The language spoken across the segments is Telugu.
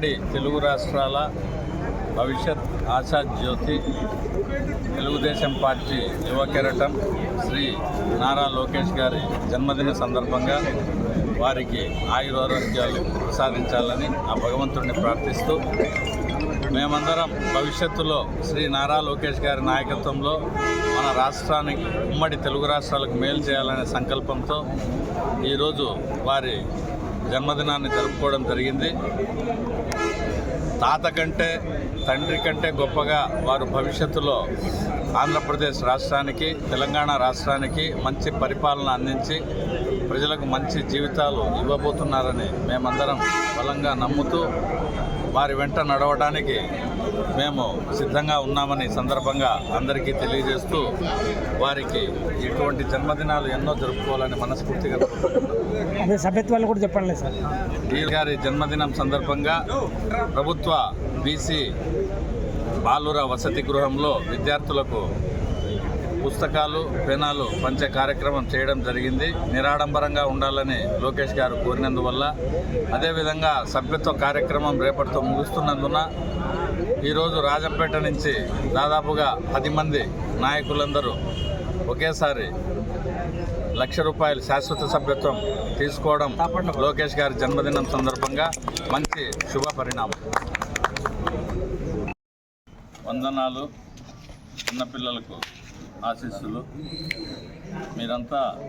ఉమ్మడి తెలుగు రాష్ట్రాల భవిష్యత్ ఆశా జ్యోతి తెలుగుదేశం పార్టీ యువ కెరటం శ్రీ నారా లోకేష్ గారి జన్మదిన సందర్భంగా వారికి ఆయురారోగ్యాలు ప్రసాదించాలని ఆ భగవంతుడిని ప్రార్థిస్తూ మేమందరం భవిష్యత్తులో శ్రీ నారా లోకేష్ గారి నాయకత్వంలో మన రాష్ట్రానికి ఉమ్మడి తెలుగు రాష్ట్రాలకు మేలు చేయాలనే సంకల్పంతో ఈరోజు వారి జన్మదినాన్ని జరుపుకోవడం జరిగింది. తాత కంటే తండ్రి కంటే గొప్పగా వారు భవిష్యత్తులో ఆంధ్రప్రదేశ్ రాష్ట్రానికి తెలంగాణ రాష్ట్రానికి మంచి పరిపాలన అందించి ప్రజలకు మంచి జీవితాలు ఇవ్వబోతున్నారని మేమందరం బలంగా నమ్ముతూ వారి వెంట నడవడానికి మేము సిద్ధంగా ఉన్నామని సందర్భంగా అందరికీ తెలియజేస్తూ వారికి ఇటువంటి జన్మదినాలు ఎన్నో జరుపుకోవాలని మనస్ఫూర్తిగా సభ్యత్వాలు కూడా చెప్పండి సార్. ఈ గారి జన్మదినం సందర్భంగా ప్రభుత్వ బీసీ బాలుర వసతి గృహంలో విద్యార్థులకు పుస్తకాలు పెనాలు పంచే కార్యక్రమం చేయడం జరిగింది. నిరాడంబరంగా ఉండాలని లోకేష్ గారు కోరినందువల్ల అదేవిధంగా సభ్యత్వ కార్యక్రమం రేపటితో ముగుస్తున్నందున ఈరోజు రాజంపేట నుంచి దాదాపుగా పది మంది నాయకులందరూ ఒకేసారి లక్ష రూపాయలు శాశ్వత సభ్యత్వం తీసుకోవడం లోకేష్ గారి జన్మదినం సందర్భంగా మంచి శుభ పరిణామం వందనాలు చిన్నపిల్లలకు ఆశీస్సులు. మీరంతా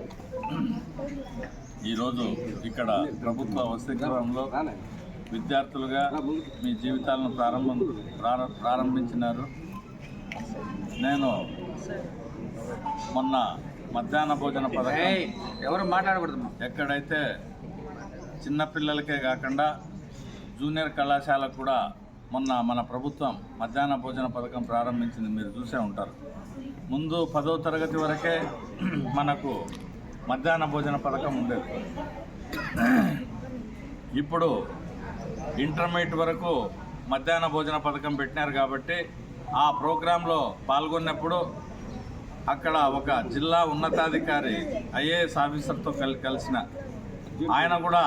ఈరోజు ఇక్కడ ప్రభుత్వ వసతి గృహంలో విద్యార్థులుగా మీ జీవితాలను ప్రారంభం ప్రార- ప్రారంభించినారు. నేను మొన్న మధ్యాహ్న భోజన పథకం ఎవరు మాట్లాడకూడదు ఎక్కడైతే చిన్నపిల్లలకే కాకుండా జూనియర్ కళాశాలకు కూడా మొన్న మన ప్రభుత్వం మధ్యాహ్న భోజన పథకం ప్రారంభించింది మీరు చూసే ఉంటారు. ముందు పదో తరగతి వరకే మనకు మధ్యాహ్న భోజన పథకం ఉండేది. ఇప్పుడు ఇంటర్మీడియట్ వరకు మధ్యాహ్న భోజన పథకం పెట్టినారు కాబట్టి ఆ ప్రోగ్రాంలో పాల్గొన్నప్పుడు అక్కడ ఒక జిల్లా ఉన్నతాధికారి ఐఏఎస్ ఆఫీసర్తో కలి కలిసిన ఆయన కూడా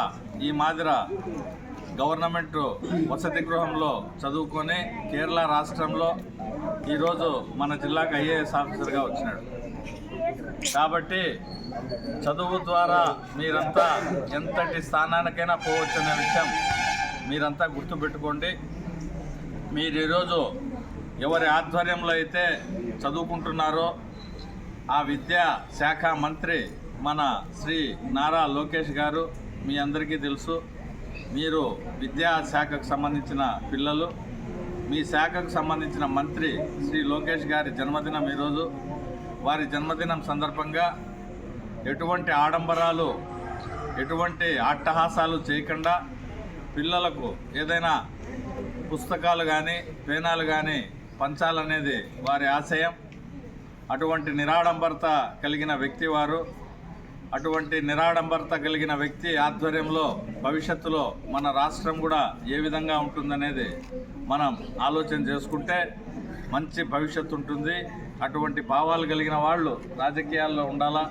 ఈ మాదిర గవర్నమెంట్ వసతి గృహంలో చదువుకొని కేరళ రాష్ట్రంలో ఈరోజు మన జిల్లాకు ఐఏఎస్ ఆఫీసర్గా వచ్చినాడు. కాబట్టి చదువు ద్వారా మీరంతా ఎంతటి స్థానానికైనా పోవచ్చనే విషయం మీరంతా గుర్తుపెట్టుకోండి. మీరు ఈరోజు ఎవరి ఆధ్వర్యంలో అయితే చదువుకుంటున్నారో ఆ విద్యా శాఖ మంత్రి మన శ్రీ నారా లోకేష్ గారు మీ అందరికీ తెలుసు. మీరు విద్యా శాఖకు సంబంధించిన పిల్లలు మీ శాఖకు సంబంధించిన మంత్రి శ్రీ లోకేష్ గారి జన్మదినం ఈరోజు. వారి జన్మదినం సందర్భంగా ఎటువంటి ఆడంబరాలు ఎటువంటి అట్టహాసాలు చేయకుండా పిల్లలకు ఏదైనా పుస్తకాలు కానీ పేనాలు కానీ పంచాలనేది వారి ఆశయం. అటువంటి నిరాడంబరత కలిగిన వ్యక్తి వారు. అటువంటి నిరాడంబరత కలిగిన వ్యక్తి ఆధ్వర్యంలో భవిష్యత్తులో మన రాష్ట్రం కూడా ఏ విధంగా ఉంటుందనేది మనం ఆలోచన చేసుకుంటే మంచి భవిష్యత్తు ఉంటుంది. అటువంటి భావాలు కలిగిన వాళ్ళు రాజకీయాల్లో ఉండాలా?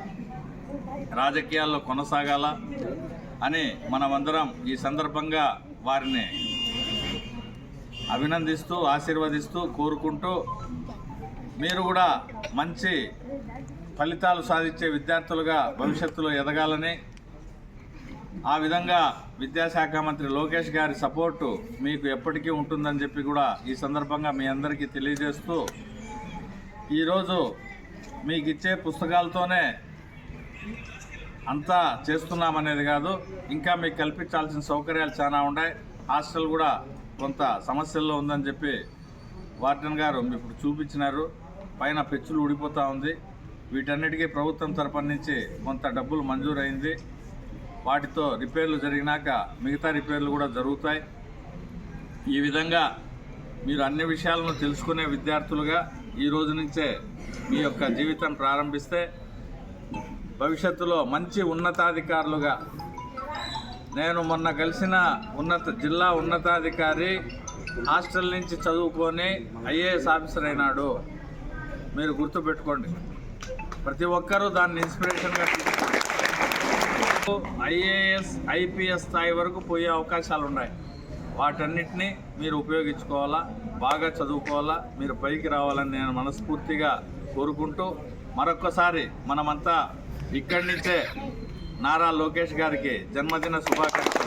రాజకీయాల్లో కొనసాగాల? అని మనమందరం ఈ సందర్భంగా వారిని అభినందిస్తూ ఆశీర్వదిస్తూ కోరుకుంటూ మీరు కూడా మంచి ఫలితాలు సాధించే విద్యార్థులుగా భవిష్యత్తులో ఎదగాలని ఆ విధంగా విద్యాశాఖ మంత్రి లోకేష్ గారి సపోర్టు మీకు ఎప్పటికీ ఉంటుందని చెప్పి కూడా ఈ సందర్భంగా మీ అందరికీ తెలియజేస్తూ ఈరోజు మీకు ఇచ్చే పుస్తకాలతోనే అంతా చేస్తున్నామనేది కాదు ఇంకా మీకు కల్పించాల్సిన సౌకర్యాలు చాలా ఉన్నాయి. హాస్టల్ కూడా కొంత సమస్యల్లో ఉందని చెప్పి వార్డెన్ గారు మీ ఇప్పుడు చూపించినారు. పైన పెచ్చులు ఊడిపోతూ ఉంది. వీటన్నిటికీ ప్రభుత్వం తరపున నుంచి కొంత డబ్బులు మంజూరైంది. వాటితో రిపేర్లు జరిగినాక మిగతా రిపేర్లు కూడా జరుగుతాయి. ఈ విధంగా మీరు అన్ని విషయాలను తెలుసుకునే విద్యార్థులుగా ఈ రోజు నుంచే మీ యొక్క జీవితం ప్రారంభిస్తే భవిష్యత్తులో మంచి ఉన్నతాధికారులుగా నేను మొన్న కలిసిన ఉన్నత జిల్లా ఉన్నతాధికారి హాస్టల్ నుంచి చదువుకొని ఐఏఎస్ ఆఫీసర్ అయినాడు. మీరు గుర్తుపెట్టుకోండి. ప్రతి ఒక్కరూ దాన్ని ఇన్స్పిరేషన్గా ఐఏఎస్ ఐపీఎస్ స్థాయి వరకు పోయే అవకాశాలు ఉన్నాయి. వాటన్నిటినీ మీరు ఉపయోగించుకోవాలా బాగా చదువుకోవాలా మీరు పైకి రావాలని నేను మనస్ఫూర్తిగా కోరుకుంటూ మరొక్కసారి మనమంతా ఇక్కడి నుంచే నారా లోకేష్ గారికి జన్మదిన శుభాకాంక్షలు